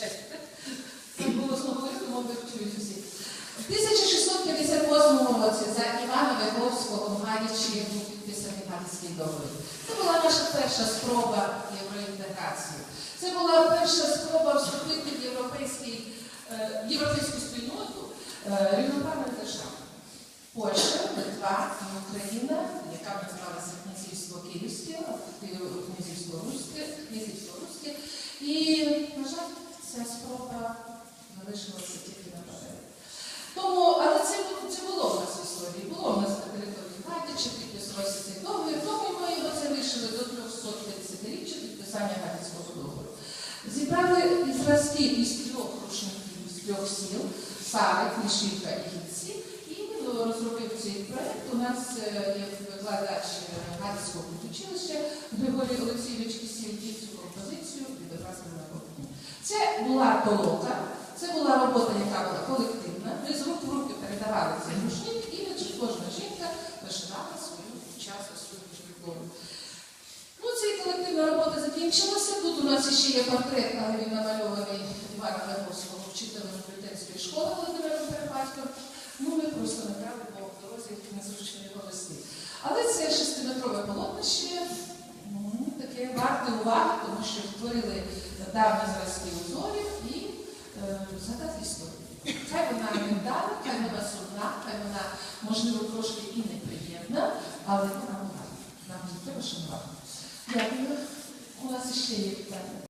вибачайте. Це було слово, мабуть, чують усі. В 1658 році за Івана Виговського в Галічі був підписаний Галицький договір. Це була наша перша спроба євроінтеграції. Це була перша спроба вступити в е, європейську спільноту е, рівноправних держав. Польща, Литва і Україна, яка називалася Князівство Київське, а Ки- Князівство Руське, Князівство Руське. Ця спроба залишилася тільки на папері. Тому, але це, це було в нас в історії, було в нас на території Гадячі, підписувався цей договір, тому ми його залишили до 350-річчя підписання Гадяцького договору. Зібрали зразки із трьох рушників, з трьох сіл, Сари, Книшівка і Гільці, і він розробив цей проект. У нас е, є викладач е, Гадяцького училища Григорій Олексійович Кисіль і цю композицію відобразили на полотні. Це була толока, це була робота, яка була колективна. Ми з рук в руки передавали цей рушник, і кожна жінка вишивала свою час, свою житлову. Ну, ця колективна робота закінчилася. Тут у нас ще є портрет, але він намальований Івана Леговського, вчителем британської школи Володимиром Перепадьком. Ну, ми просто не брали, бо в дорозі незручно його вести. Але це таке варте уваги, тому що створили давні зразки узорів і задати згадати історію. Хай вона не вдала, хай вона сумна, хай вона, можливо, трошки і неприємна, але вона була. Нам її треба шанувати. Дякую. У нас ще є питання.